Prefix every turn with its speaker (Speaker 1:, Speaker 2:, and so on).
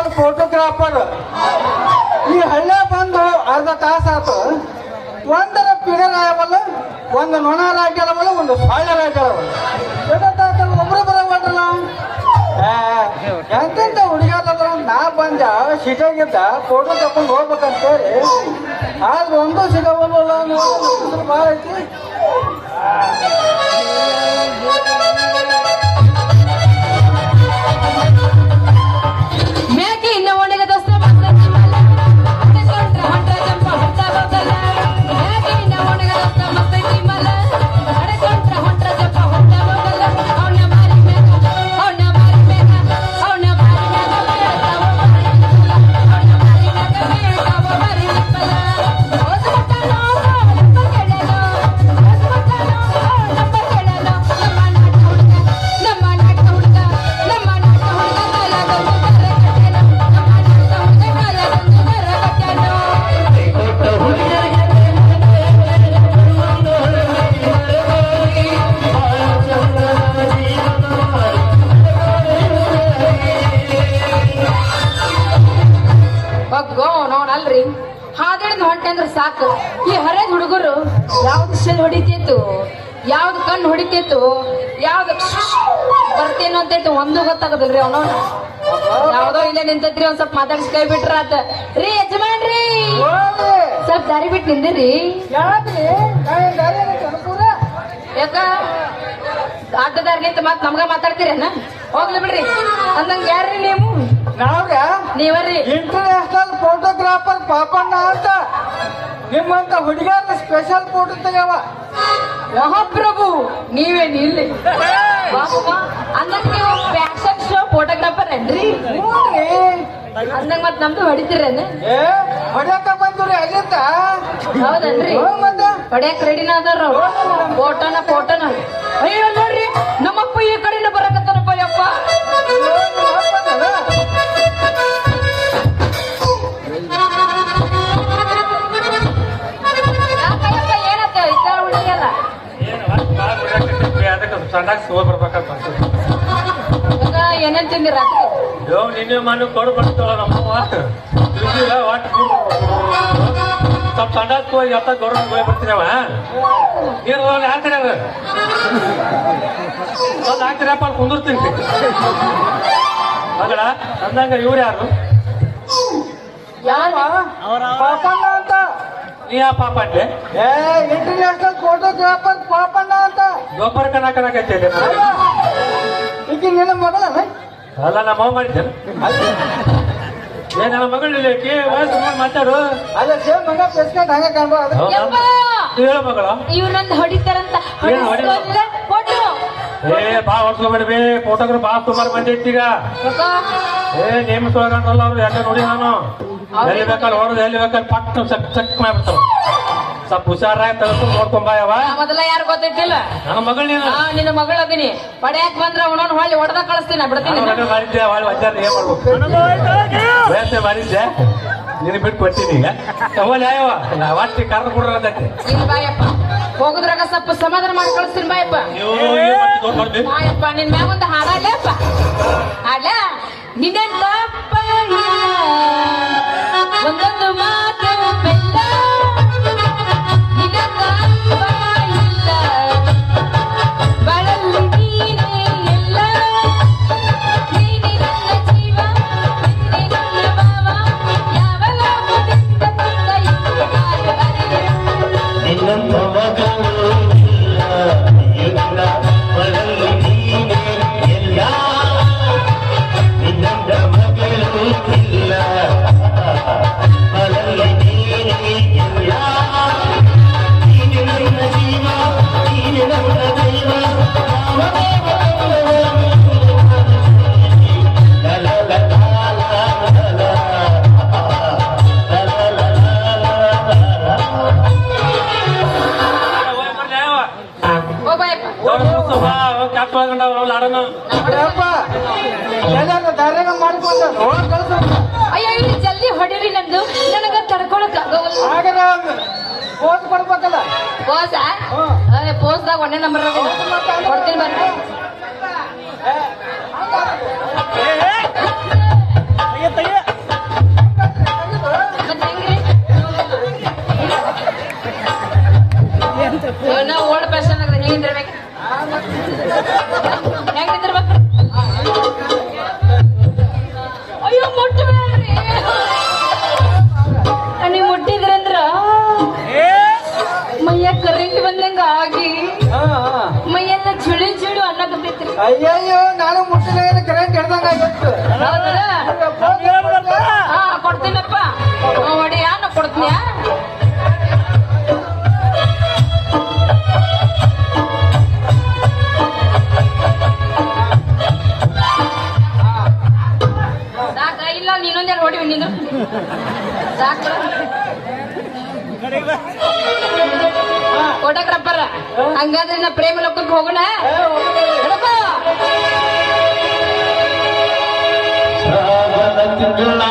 Speaker 1: ಒಂದು ಫೋಟೋಗ್ರಾಫರ್ ಈ ಹಳ್ಳ ಬಂದು ಅರ್ಧ ತಾಸಾತು ಒಂದರ ಪಿಡರ್ ಆಗವಲ್ಲ, ಒಂದು ನೊಣ ರಾಜ್ಯವಲ್ಲ ಒಂದು ಸೊಳ್ಳ ರಾಜ್ಯವಲ್ಲ ಒಬ್ರು ಬರಬಾರ್ದಲ್ಲ ಎಂತೆಂತ ಹುಡುಗಾದ್ರ ನಾ ಬಂದ ಸಿಟಿಯಾಗಿದ್ದ ಫೋಟೋ ತಕೊಂಡು ಹೋಗ್ಬೇಕಂತೇಳಿ. ಆದ್ರೆ ಒಂದು ಸಿಗವಲ್ಲ ಭಾಳ ಐತಿ.
Speaker 2: ಹಾದಿಡ್ದು ಹೊಂಟೆ ಅಂದ್ರೆ ಸಾಕು. ಈ ಹರೇದ್ ಹುಡುಗರು ಯಾವ್ದು ಶೆಲ್ ಹೊಡಿತಿತ್ತು ಯಾವ್ದು ಕಣ್ಣು ಹೊಡಿತಿತ್ತು ಯಾವ್ದು ಬರ್ತೇನೋ ಅಂತೈತು ಒಂದು ಗೊತ್ತಾಗದಲ್ರಿ ಅವನು. ಯಾವ್ದೋ ಇಲ್ಲೇ ನಿಂತೈತ್ರಿ ಒಂದ್ ಸ್ವಲ್ಪ ಮಾತಾಡ್ಸಿ ಕೈ ಬಿಟ್ರ ಆತ. ರೀ ಯಜಮಾನ್ರಿ! ಸ್ವಲ್ಪ ದಾರಿ ಬಿಟ್ಟು ನಿಂದಿರಿ. ಯಾಕ? ಅಡ್ಡದಾರಿ ನಿಂತ ಮತ್ ನಮ್ಗ ಮಾತಾಡ್ತೀರೇನ ಹೋಗ್ಲಿ ಬಿಡ್ರಿ. ಅಂದಂಗ ಯಾರ್ರಿ ನೀವು?
Speaker 1: ನಾವ್ಗ?
Speaker 2: ನೀವರ್ರಿ.
Speaker 1: ಇಂಟರ್ನ್ಯಾಷನಲ್ ಫೋಟೋಗ್ರಾಫರ್ ಪಾಪಣ್ಣ ಅಂತ. ನಿಮ್ಮಂತ ಹುಡುಗರ ಸ್ಪೆಷಲ್ ಫೋಟೋ ತೆಗವ
Speaker 2: ಮಹಾಪ್ರಭು ನೀವೇನು ಇಲ್ಲಿ ಅಂದಂಗ ನೀವು ಫ್ಯಾಷನ್ ಶೋ ಫೋಟೋಗ್ರಾಫರ್ ಏನ್ರಿ? ಅಂದಂಗ ಮತ್ ನಮ್ದು ಹೊಡಿತೀರೇನ
Speaker 1: ಹೊಡ್ಯಾಕ ಬಂದ್ರಿ ಅಜಿತ
Speaker 2: ಹೌದನ್ರಿ? ಹೊಡ್ಯಾಕ ರೆಡಿನ ಅದಾರ ಫೋಟೋನ ಫೋಟೋನ ಅಯ್ಯೋ ನೋಡ್ರಿ. ಈ ಕಡೆನ ಬರಕತ್ತಾನಪ್ಪ ಯಪ್ಪ
Speaker 3: ಸಣ್ಣಾಗಿ ಸೋಲ್ ಬರ್ಬೇಕಂತ
Speaker 2: ಏನೇನ್ ತಿಂದಿ ರಾತ್ರಿ?
Speaker 3: ಯೋ, ನಿನ್ನೆ ಮನೆ ಕೊಡು ಬರ್ತಾಳ ನಮ್ಮವ್ವ. ಒಟ್ಟು. ಸ್ವಲ್ಪ ಸಣ್ಣಾಗಿ ಹೋಗಿ ಅತ್ತ ಗೌರವ ಹೋಗಿ ಬರ್ತೀನವ ನೀನು ಹಾಕ್ತೀನಿ ಹಾಕ್ತಾರೆ ಅದು? ಒಂದು ಹಾಕ್ತೀರಪ್ಪ ಅಲ್ಲಿ ಕುಂದಿರ್ತೀನಿ. ಮಗಳ ಅಂದಂಗ ಇವ್ರು ಯಾರು?
Speaker 2: ಯಾರು?
Speaker 1: ಪಾಪಣ್ಣ ಅಂತ.
Speaker 3: ನೀ ಯಾ ಪಾಪ ಅಂದೆ
Speaker 1: ಏ ಇಂಟರ್ನ್ಯಾಷನಲ್ ಫೋಟೋಗ್ರಾಫರ್ ಪಾಪಣ್ಣ ಅಂತ.
Speaker 3: ಗೊಬ್ಬರ ಕಣಕಣಕೈತೆ
Speaker 1: ಈಗ ನಿನ್ನ ಮಗಳ
Speaker 3: ಅಲ್ಲ ನಮ್ಮ ಮಾಡಿದ್ದೆ ಏ ನನ್ನ ಮಾಡಿ ಮಾತಾಡು.
Speaker 1: ಅಲ್ಲ ಸೇಮ್ ಮಗ ಪೆಸ್ಕೊಂಡು ಹಂಗ ಕಾಣ್ಬೋ ಅದ
Speaker 3: ಹೌದಾ?
Speaker 2: ಯಪ್ಪ!
Speaker 3: ನೀ ಹೇಳು ಮಗಳ
Speaker 2: ಇವ್ನಂದ್ ಹೊಡಿತಾರಂತ.
Speaker 3: ಏನ್ ಹೊಡಿಲ್ಲ?
Speaker 2: ಹೊಡಿಸ್ಕೊಲ್ಲ ಫೋಟೋ
Speaker 3: ಏ ಬಾ ಹೊಡ್ಸ್ಕೊಬೇಡ್ಬಿ. ಫೋಟೋಗ್ರಾಫ್ ಬಾ ಸುಮಾರು ಮಂದಿ ಏ ನೇಮಿಸೋಗಂತಲ್ಲ ಅವ್ರು ಯಾಕೆ ನೋಡಿ ನಾನು? ಎಲ್ಲಿ ಬೇಕಾದ್ರೆ ಹೊಡೆದು ಎಲ್ಲಿ ಬೇಕಾದ್ರೆ ಪಟ್ ಚಕ್ ಚಕ್ ಮಾಡ್ಬಿಡ್ತಾವ. ಸ್ವಲ್ಪ ಹುಷಾರಾಗಿ ನೋಡ್ಕೊಂಬ ಯಾವ
Speaker 2: ಮೊದಲ ಯಾರು ಗೊತ್ತಿಲ್ಲ
Speaker 3: ನನ್ನ ಮಗಳ ನೀನು.
Speaker 2: ನಿನ್ನ ಮಗಳ ಅದೀನಿ. ಪಡ್ಯಾಕ್ ಬಂದ್ರ ಅವನವ್ನ ಹೊಳ್ಳಿ ಹೊಡೆದ ಕಳಿಸ್ತೀನಿ ಬಿಡ್ತೀನಿ.
Speaker 3: ಮಾಡಿದ್ದೆ ವಜ್ಜಾರ ಏನ್ ಮಾಡ್ಬೇಕು? ಮಾಡಿದ್ದೆ. ನಿನ್ ಬಿಟ್ಟು ಕೊಡ್ತೀನಿ ಈಗ ಯಾವ ಅಷ್ಟೇ ಕರ್ದು ಕೊಡ್ರ ಅಂತೈತಿ
Speaker 2: ಇಲ್ಲಿ ಬಾಯಪ್ಪ. ಹೋಗುದ್ರಾಗ ಸ್ವಲ್ಪ ಸಮಾಧಾನ ಮಾಡಿ ಕಳಿಸ್ತೀನಿ ಬಾಯಪ್ಪ. ನಿನ್ ಮ್ಯಾಗ ಒಂದು ಹಾಡಲ್ಲಪ್ಪ ಹಾಡ ನಿನ್ನ ಅಯ್ಯೋ ಇವ್ರು ಜಲ್ದಿ ಹೊಡೀರಿ ನಂದು. ನನಗ ತಡ್ಕೊಳಕ್ ಆಗವಲ್ಲ
Speaker 1: ಓದ್ ಕೊಡ್ಬೇಕಲ್ಲ.
Speaker 2: ಪೋಸ ಪೋಸ್ದಾಗ ಒಂದೇ ನಂಬರ್ ಕೊಡ್ತೀನಿ ಬರ್ರಿ
Speaker 1: ಅಯ್ಯಯ್ಯೋ ನಾನು ಮುಟ್ಟಿನ ಕರೆಂಟ್ ಹಿಡ್ದಂಗ ಆಗಿತ್ತು.
Speaker 2: ಹಾ ಕೊಡ್ತೀನಪ್ಪ. ನೋಡಿ ಕೊಡ್ತೀಯ? ಸಾಕ ಇಲ್ಲ ನೀನೊಂದೆರಡು ಹೊಡಿವಿ ನೀನು. ಸಾಕ. ಕೊಡಕ್ರಪ್ಪರ ಹಂಗಾದ್ರೆ ನಾ ಪ್ರೇಮ ಲೋಕಕ್ಕೆ ಹೋಗೋಣ ನಡಪ್ಪ.
Speaker 4: ಶ್ರಾವಣ ತಿಂಗಳ